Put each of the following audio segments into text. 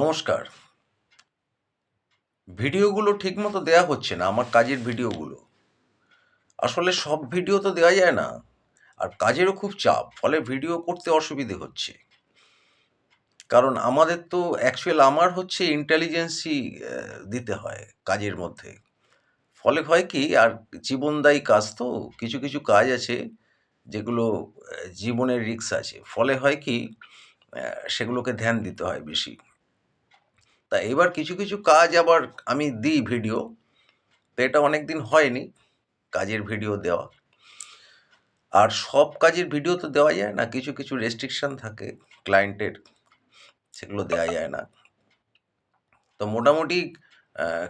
নমস্কার। ভিডিওগুলো ঠিকমতো দেয়া হচ্ছে না, আমার কাজের ভিডিওগুলো। আসলে সব ভিডিও তো দেওয়া যায় না, আর কাজেরও খুব চাপ, ফলে ভিডিও করতে অসুবিধে হচ্ছে। কারণ আমাদের তো অ্যাকচুয়াল আমার হচ্ছে ইন্টেলিজেন্সই দিতে হয় কাজের মধ্যে। ফলে হয় কি, আর জীবনদায়ী কাজ তো কিছু কিছু কাজ আছে, যেগুলো জীবনের রিস্ক আছে। ফলে হয় কি সেগুলোকে ধ্যান দিতে হয় বেশি। তা এবার কিছু কিছু কাজ আবার আমি দিই ভিডিও। তো এটা অনেক দিন হয়নি কাজের ভিডিও দেওয়া। আর সব কাজের ভিডিও তো দেওয়া যায় না, কিছু কিছু রেস্ট্রিকশন থাকে ক্লায়েন্টের সেগুলো দেওয়া যায় না। তো মোটামুটি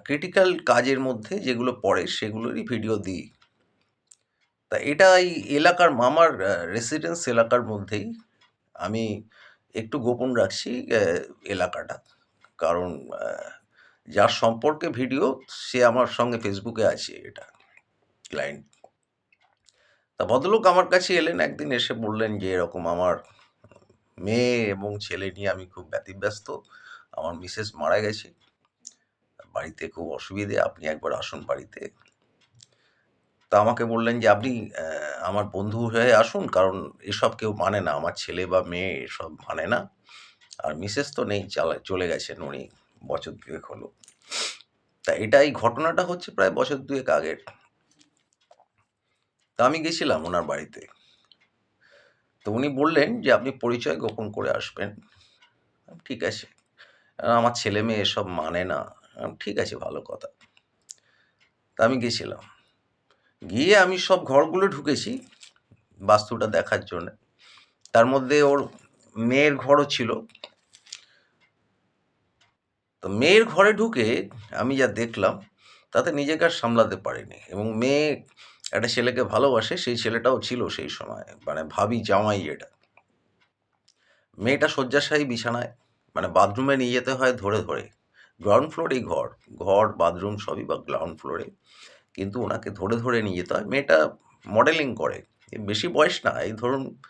ক্রিটিক্যাল কাজের মধ্যে যেগুলো পড়ে সেগুলোরই ভিডিও দিই। তা এটা এই এলাকার মামার রেসিডেন্স এলাকার মধ্যেই আমি একটু গোপন রাখছি এলাকাটা। কারণ যার সম্পর্কে ভিডিও সে আমার সঙ্গে ফেসবুকে আছে, এটা ক্লায়েন্ট। তা ভদ্রলোক আমার কাছে এলেন, একদিন এসে বললেন যে, এরকম আমার মেয়ে এবং ছেলে নিয়ে আমি খুব ব্যতিব্যস্ত, আমার মিসেস মারা গেছে, বাড়িতে খুব অসুবিধে, আপনি একবার আসুন বাড়িতে। তা আমাকে বললেন যে, আপনি আমার বন্ধু হয়ে আসুন, কারণ এসব কেউ মানে না, আমার ছেলে বা মেয়ে এসব মানে না। আর মিসেস তো নেই, চালা, চলে গেছেন উনি বছর দুয়েক হলো। তা এটা এই ঘটনাটা হচ্ছে প্রায় বছর দুয়েক আগের। তা আমি গেছিলাম ওনার বাড়িতে। তো উনি বললেন যে, আপনি পরিচয় গোপন করে আসবেন। ঠিক আছে। আমার ছেলে মেয়ে এসব মানে না। ঠিক আছে, ভালো কথা। তা আমি গেছিলাম। গিয়ে আমি সব ঘরগুলো ঢুকেছি বাস্তুটা দেখার জন্য। তার মধ্যে ওর মেয়ের ঘরও ছিল। তো মেয়ের ঘরে ঢুকে আমি যা দেখলাম, তাতে নিজেকে আর সামলাতে পারিনি এবং মেয়ে একটা ছেলেকে ভালোবাসে, সেই ছেলেটাও ছিল সেই সময় মানে ভাবি জামাই এটা। মেয়েটা শয্যাশায়ী বিছানায় মানে বাথরুমে নিয়ে যেতে হয় ধরে ধরে। গ্রাউন্ড ফ্লোরেই ঘর ঘর, বাথরুম সবই বা গ্রাউন্ড ফ্লোরে। কিন্তু ওনাকে ধরে ধরে নিয়ে যেতে হয়। মেয়েটা মডেলিং করে, বেশি বয়স না, এই ধরুন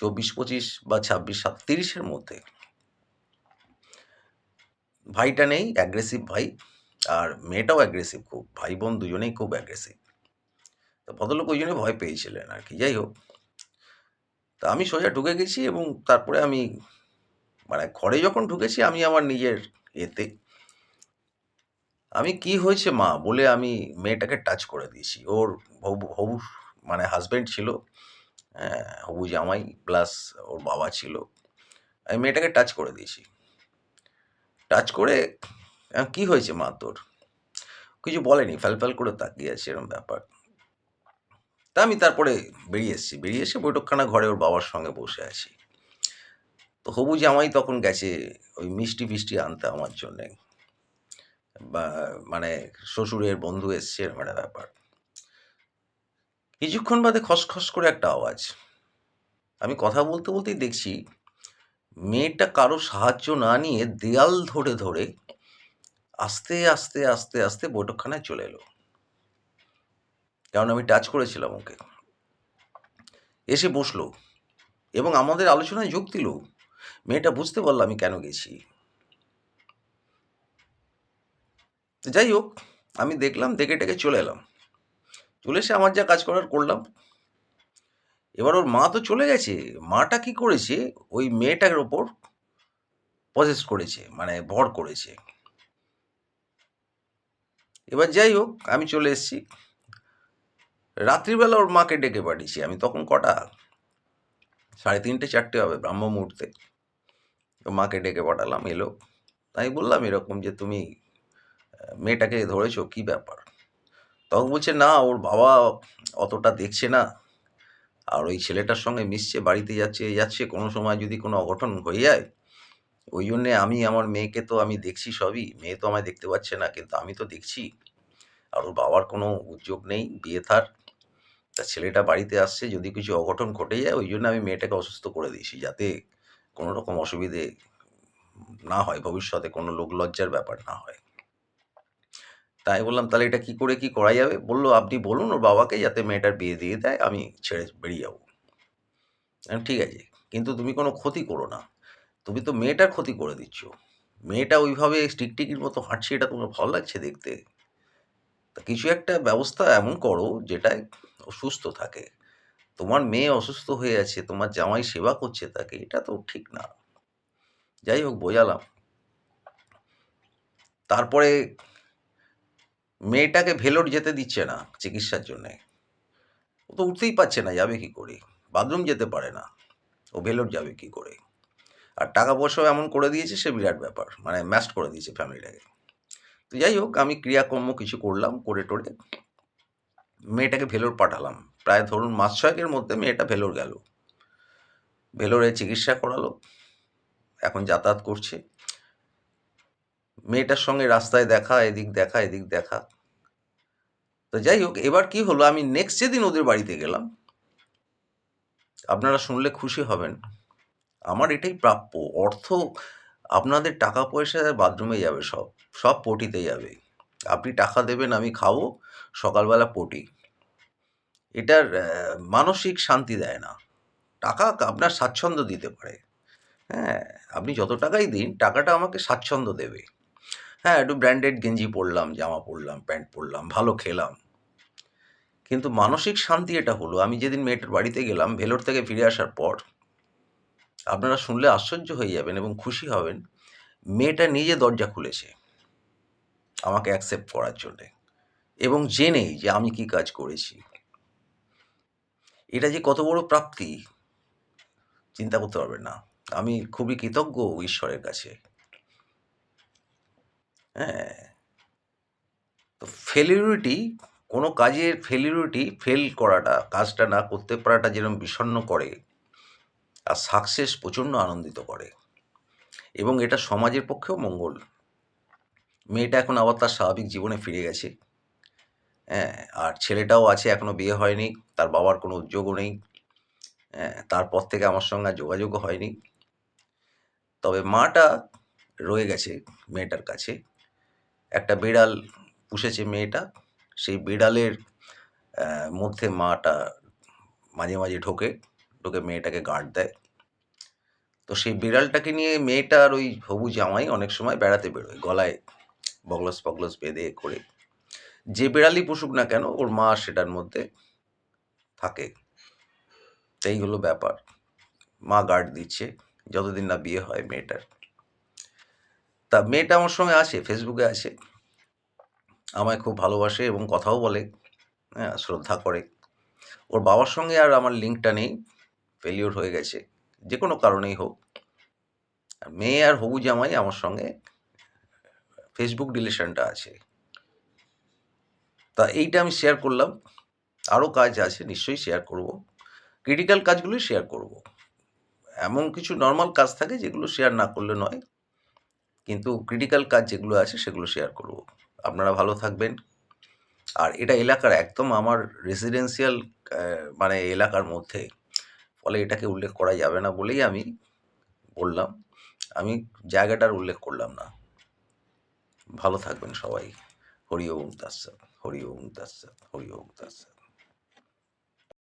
চব্বিশ পঁচিশ বা ছাব্বিশ সাতত্রিশের মধ্যে। ভাইটা নেই অ্যাগ্রেসিভ ভাই, আর মেয়েটাও অ্যাগ্রেসিভ খুব ভাই বোন দুজনেই খুব অ্যাগ্রেসিভ তো ভদ্রলোক ওই জন্য ভয় পেয়েছিলেন আর কি, যাই হোক। তা আমি সোজা ঢুকে গেছি এবং তারপরে আমি মানে ঘরে যখন ঢুকেছি আমি আমার নিজের এতে আমি কি হয়েছে মা বলে আমি মেয়েটাকে টাচ করে দিয়েছি। ওর হবু হবু মানে হাজব্যান্ড ছিল হবু জামাই প্লাস ওর বাবা ছিল। আমি মেয়েটাকে টাচ করে দিয়েছি। টাচ করে কি হয়েছে মা তোর? কিছু বলেনি, ফ্যাল ফ্যাল করে তাকিয়ে আছে এরকম ব্যাপার। তা আমি তারপরে বেরিয়ে এসেছি। বেরিয়ে এসে বৈঠকখানা ঘরে ওর বাবার সঙ্গে বসে আছি। তো হবু জামাই তখন গেছে ওই মিষ্টি ফিষ্টি আনতে আমার জন্যে। বা মানে শ্বশুরের বন্ধু এসছে এরকম একটা ব্যাপার। কিছুক্ষণ বাদে খসখস করে একটা আওয়াজ। আমি কথা বলতে বলতেই দেখছি, মেয়েটা কারও সাহায্য না নিয়ে দেয়াল ধরে ধরে আস্তে আস্তে আস্তে আস্তে বৈঠকখানায় চলে এলো। কারণ আমি টাচ করেছিলাম ওকে। এসে বসল এবং আমাদের আলোচনায় যোগ দিল, মেয়েটা বুঝতে পারল আমি কেন গেছি? যাই হোক, আমি দেখলাম দেখে টেকে চলে এলাম। চলে এসে আমার যা কাজ করার করলাম। এবার ওর মা তো চলে গেছে। মাটা কি করেছে? ওই মেয়েটার ওপর পজেস করেছে মানে ভর করেছে। এবার যাই হোক, আমি চলে এসেছি। রাত্রিবেলা ওর মাকে ডেকে পাঠিয়েছি। আমি তখন কটা? সাড়ে তিনটে, চারটে হবে ব্রাহ্ম মুহূর্তে। মাকে ডেকে পাঠালাম, এলো। তাই বললাম এরকম যে তুমি মেয়েটাকে ধরেছো, কি ব্যাপার? তখন বলছে, না, ওর বাবা অতটা দেখছে না। আর ওই ছেলেটার সঙ্গে মিশছে, বাড়িতে যাচ্ছে যাচ্ছে, কোনো সময় যদি কোনো অঘটন হয়ে যায়, ওই জন্যে আমি, আমার মেয়েকে তো আমি দেখছি সবই। মেয়ে তো আমায় দেখতে পাচ্ছে না, কিন্তু আমি তো দেখছি। আর ওর বাবার কোনো উদ্যোগ নেই, বিয়ে থার। তা ছেলেটা বাড়িতে আসছে, যদি কিছু অঘটন ঘটে যায়, ওই জন্য আমি মেয়েটাকে অসুস্থ করে দিয়েছি, যাতে কোনো রকম অসুবিধে না হয়, ভবিষ্যতে কোনো লোক লজ্জার ব্যাপার না হয়। তাই বললাম, তাহলে এটা কি করে কি করা যাবে? বলল, আপনি বলুন ওর বাবাকে যাতে মেয়েটার বিয়ে দিয়ে দেয়, আমি ছেড়ে বেরিয়ে যাব। ঠিক আছে, কিন্তু তুমি কোনো ক্ষতি করো না। তুমি তো মেয়েটার ক্ষতি করে দিচ্ছ। মেয়েটা ওইভাবে টিকটিকির মতো হাঁটছে, এটা তোমার ভালো লাগছে দেখতে। তা কিছু একটা ব্যবস্থা এমন করো যেটায় সুস্থ থাকে। তোমার মেয়ে অসুস্থ হয়ে আছে, তোমার জামাই সেবা করছে তাকে, এটা তো ঠিক না। যাই হোক, বোঝালাম। তারপরে মেয়েটাকে ভেলোর যেতে দিচ্ছে না চিকিৎসার জন্যে। ও তো উঠতেই পারছে না, যাবে কি করে? বাথরুম যেতে পারে না। ও ভেলোর যাবে কি করে? আর টাকা পয়সাও এমন করে দিয়েছে, সে বিরাট ব্যাপার। মানে ম্যাস্ট করে দিয়েছে ফ্যামিলিটাকে। তো যাই হোক, আমি ক্রিয়াকর্ম কিছু করলাম, করে টোরে মেয়েটাকে ভেলোর পাঠালাম। প্রায় ধরুন মাস ছয়েকের মধ্যে মেয়েটা ভেলোর গেল। ভেলোরে চিকিৎসা করালো। এখন যাতায়াত করছে। মেয়েটার সঙ্গে রাস্তায় দেখা, এদিক দেখা এদিক দেখা। তো যাই হোক, এবার কি হলো, আমি নেক্সট যেদিন ওদের বাড়িতে গেলাম, আপনারা শুনলে খুশি হবেন, আমার এটাই প্রাপ্য। অর্থ আপনাদের টাকা পয়সা বাথরুমে যাবে সব সব পটিতে যাবে। আপনি টাকা দেবেন, আমি খাব, সকালবেলা পটি। এটার মানসিক শান্তি দেয় না। টাকা আপনার স্বাচ্ছন্দ্য দিতে পারে। হ্যাঁ আপনি যত টাকাই দিন, টাকাটা আমাকে স্বাচ্ছন্দ্য দেবে। হ্যাঁ একটু ব্র্যান্ডেড গেঞ্জি পরলাম, জামা পরলাম, প্যান্ট পরলাম, ভালো খেলাম। কিন্তু মানসিক শান্তি এটা হলো। আমি যেদিন মেয়েটার বাড়িতে গেলাম, ভেলোর থেকে ফিরে আসার পর আপনারা শুনলে আশ্চর্য হয়ে যাবেন এবং খুশি হবেন, মেয়েটা নিজে দরজা খুলেছে আমাকে অ্যাকসেপ্ট করার জন্যে এবং জেনেই যে আমি কি কাজ করেছি। এটা যে কত বড় প্রাপ্তি, চিন্তা করতে পারবেন না। আমি খুবই কৃতজ্ঞ ঈশ্বরের কাছে। হ্যাঁ। তো ফেলিউরিটি কোনো কাজের ফেলিউরিটি ফেল করাটা, কাজটা না করতে পারাটা যেরকম বিষণ্ণ করে আর সাকসেস প্রচণ্ড আনন্দিত করে। এবং এটা সমাজের পক্ষেও মঙ্গল। মেয়েটা এখন আবার তার স্বাভাবিক জীবনে ফিরে গেছে। হ্যাঁ আর ছেলেটাও আছে এখনও বিয়ে হয়নি, তার বাবার কোনো উদ্যোগও নেই। হ্যাঁ তারপর থেকে আমার সঙ্গে আর যোগাযোগও হয়নি। তবে মাটা রয়ে গেছে মেয়েটার কাছে। একটা বিড়াল পুষেছে মেয়েটা, সেই বিড়ালের মধ্যে মাটা মাঝে মাঝে ঢোকে ঢোকে মেয়েটাকে গার্ড দেয়। তো সেই বিড়ালটাকে নিয়ে মেয়েটার ওই হবু জামাই অনেক সময় বেড়াতে বেরোয়, গলায় বগলস পগলস বেঁধে করে। যে বিড়ালই পুষুক না কেন, ওর মা সেটার মধ্যে থাকে। এই হলো ব্যাপার। মা গার্ড দিচ্ছে, যতদিন না বিয়ে হয় মেয়েটার। তা মেয়েটা আমার সঙ্গে আছে ফেসবুকে আছে আমায় খুব ভালোবাসে এবং কথাও বলে হ্যাঁ শ্রদ্ধা করে। ওর বাবার সঙ্গে আর আমার লিঙ্কটা নেই ফেলিওর হয়ে গেছে, যে কোনো কারণেই হোক। মেয়ে আর হবু জামাই আমার সঙ্গে ফেসবুক রিলেশনটা আছে। তা এইটা আমি শেয়ার করলাম। আরও কাজ আছে, নিশ্চয়ই শেয়ার করব। ক্রিটিক্যাল কাজগুলোই শেয়ার করব। এমন কিছু নর্মাল কাজ থাকে যেগুলো শেয়ার না করলে নয়। কিন্তু ক্রিটিক্যাল কাজ যেগুলো আছে সেগুলো শেয়ার করব। আপনারা ভালো থাকবেন। আর এটা এলাকার একদম আমার রেসিডেন্সিয়াল মানে এলাকার মধ্যে। ফলে এটাকে উল্লেখ করা যাবে না বলেই আমি বললাম। আমি জায়গাটার উল্লেখ করলাম না। ভালো থাকবেন সবাই। হরি ওম তাস্সাদ হরি ওম তাস্সাদ হরি ওম তাস্সাদ